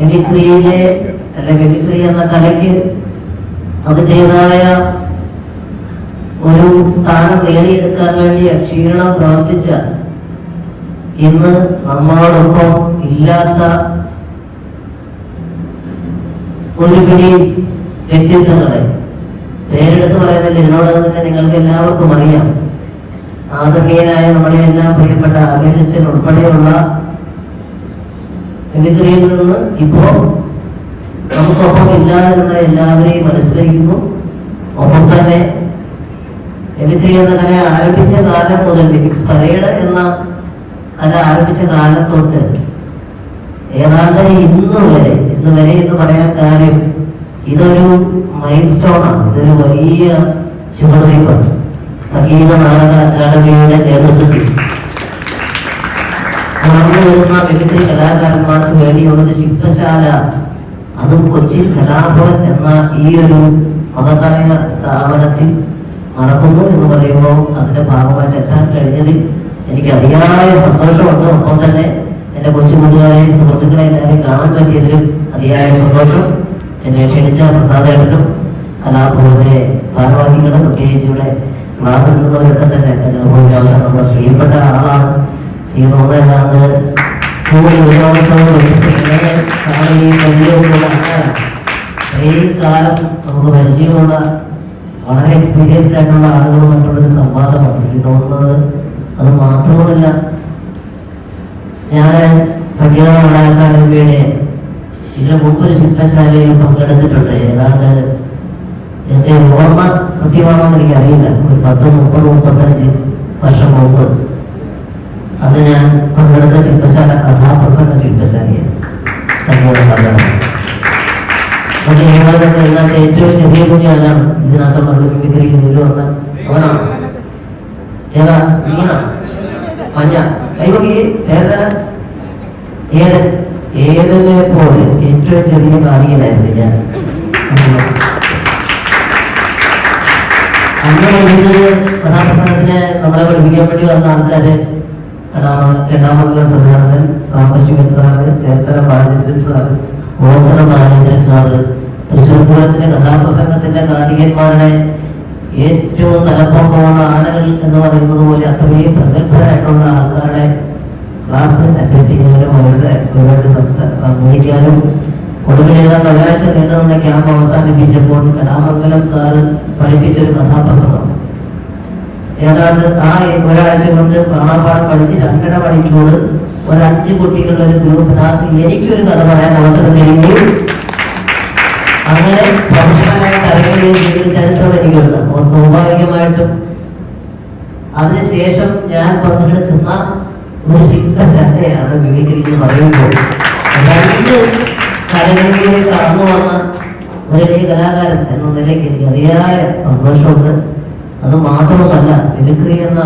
മിമിക്രിയിലെ അല്ലെ മിമിക്രി എന്ന കലയ്ക്ക് അതിന്റെതായ ഒരു സ്ഥാനം നേടിയെടുക്കാൻ വേണ്ടി ക്ഷീണം പ്രവർത്തിച്ച ഇന്ന് നമ്മളോടൊപ്പം ഇല്ലാത്ത ഒരു പിടി വ്യക്തിത്വങ്ങളെ. പേരെടുത്ത് പറയുന്നില്ല ഇതിനോടകം തന്നെ നിങ്ങൾക്ക് എല്ലാവർക്കും അറിയാം. ആദരണീയനായ നമ്മുടെ എല്ലാം പ്രിയപ്പെട്ട അഭിനച്ചൻ ഉൾപ്പെടെയുള്ള മിമിക്രിയിൽ നിന്ന് ഇപ്പോ നമുക്കൊപ്പം ഇല്ല എന്ന എല്ലാവരെയും അനുസ്മരിക്കുന്നു. ഒപ്പം തന്നെ മിമിക്രി എന്ന കല ആരംഭിച്ച കാലം മുതൽ മിമിക്സ് പരേഡ് എന്ന കല ആരംഭിച്ച കാലം തൊട്ട് ഏതാണ്ട് ഇന്ന് വരെ ഇന്ന് വരെ എന്ന് പറയാൻ കാര്യം ഇതൊരു മൈൽ സ്റ്റോണാണ് ഇതൊരു വലിയ ചുവടുവയ്പ്പാണ് സംഗീത നാടക അക്കാദമിയുടെ നേതൃത്വത്തിൽ. വരുന്ന മിമിക്രി കലാകാരന്മാർക്ക് വേണ്ടിയുള്ളത് ശില്പശാല. അതും കൊച്ചി കലാഭവൻ എന്ന ഈ ഒരു മഹത്തായ സ്ഥാപനത്തിൽ നടക്കുന്നു എന്ന് പറയുമ്പോൾ അതിന്റെ ഭാഗമായിട്ട് എത്താൻ കഴിഞ്ഞതിൽ എനിക്ക് അതിയായ സന്തോഷമുണ്ട്. ഒപ്പം തന്നെ എന്റെ കൊച്ചു കൂട്ടുകാരെ സുഹൃത്തുക്കളെ എല്ലാവരെയും കാണാൻ പറ്റിയതിലും അതിയായ സന്തോഷം. എന്നെ ക്ഷണിച്ച പ്രസാദേട്ടനും കലാഭവന്റെ ഭാരവാഹികളും പ്രത്യേകിച്ച് ഇവിടെ ക്ലാസ് എടുക്കുന്നവരൊക്കെ തന്നെ കലാഭവന്റെ അവസാനം പ്രിയപ്പെട്ട എനിക്ക് തോന്നുന്നത് ഏതാണ്ട് സ്കൂളിൽ വിനോദോത്സവം കാണുകയും പരിചയമുള്ള ഇത്രയും കാലം നമുക്ക് പരിചയമുള്ള വളരെ എക്സ്പീരിയൻസ്ഡ് ആയിട്ടുള്ള ആളുകളുമായിട്ടുള്ളൊരു സംവാദമാണ്. എനിക്ക് തോന്നുന്നത് അത് മാത്രവുമല്ല ഞാൻ സംഗീത അക്കാദമിയുടെ ഇതിനു മുമ്പ് ഒരു ശില്പശാലയിൽ പങ്കെടുത്തിട്ടുണ്ട്. ഏതാണ്ട് എന്റെ ഓർമ്മ കൃത്യമാണോന്ന് എനിക്കറിയില്ല. ഒരു പത്ത് മുപ്പത് മുപ്പത്തഞ്ച് വർഷം മുമ്പ്. അന്ന് ഞാൻ പങ്കെടുത്ത ശില്പശാല കഥാപ്രസംഗ ശില്പശാലയാണ്. സംഗീതം നാടകം അപ്പൊ ഞങ്ങളതൊക്കെ ഇതിനകത്ത് ഏറ്റവും ചെറിയ കുഞ്ഞി ആരാണ്? ഇതിനകത്ത് മിമിക്രിയിൽ ഇതിൽ വന്ന അവനാണ്? ഏതാ? വീണ മഞ്ഞ? കൈവക്കി. ഏതാ ഏതനെ പോലെ ഏറ്റവും ചെറിയ കാണികനായിരുന്നു ഞാൻ. അന്ന് വിളിച്ചത് കഥാപ്രസംഗത്തിന് നമ്മളെ പഠിപ്പിക്കാൻ വേണ്ടി വന്ന ആൾക്കാര് Kedamangalam Sadanandan Sambasivan sir Cherthala Balachandran sir Ochira Balachandran sir Thrissur പൂരത്തിന്റെ കഥാപ്രസംഗത്തിന്റെ കാതികന്മാരുടെ ഏറ്റവും തലപ്പൊക്കമുള്ള ആനകൾ എന്ന് പറയുന്നത് പോലെ അത്രയും പ്രഗത്ഭരായിട്ടുള്ള ആൾക്കാരുടെ ക്ലാസ് അറ്റൻഡ് ചെയ്യാനും അവരുടെ അവരോട് സംസാ- സംവദിക്കാനും ഒടുവിൽ ഏതാണ്ട് ഒരാഴ്ച നീണ്ടു നിന്ന ക്യാമ്പ് അവസാനിപ്പിച്ചപ്പോൾ കടാമംഗലം സാറ് പഠിപ്പിച്ചൊരു കഥാപ്രസംഗം. ഏതാണ്ട് ആ ഒരാഴ്ച കൊണ്ട് കാണാപ്പാടം പഠിച്ച് രണ്ടര മണിക്കൂർ ഒരു അഞ്ച് കുട്ടികളുടെ ഒരു ഗ്രൂപ്പിനകത്ത് എനിക്കൊരു കഥ പറയാൻ അവസരം തരികയും അങ്ങനെ പ്രൊഫഷണലായിട്ട് അറിയുകയും ചെയ്തൊരു ചരിത്രം എനിക്കുണ്ട്. അപ്പോൾ സ്വാഭാവികമായിട്ടും അതിനുശേഷം ഞാൻ പങ്കെടുക്കുന്ന ഒരു ശില്പശാലയാണ് മിമിക്രി എന്ന് പറയുമ്പോൾ. രണ്ട് കലകളിലേക്ക് കടന്നു വന്ന ഒരു കലാകാരൻ എന്ന നിലയ്ക്ക് എനിക്ക് അതിയായ സന്തോഷമുണ്ട്. അത് മാത്രമല്ല മിമിക്രി എന്ന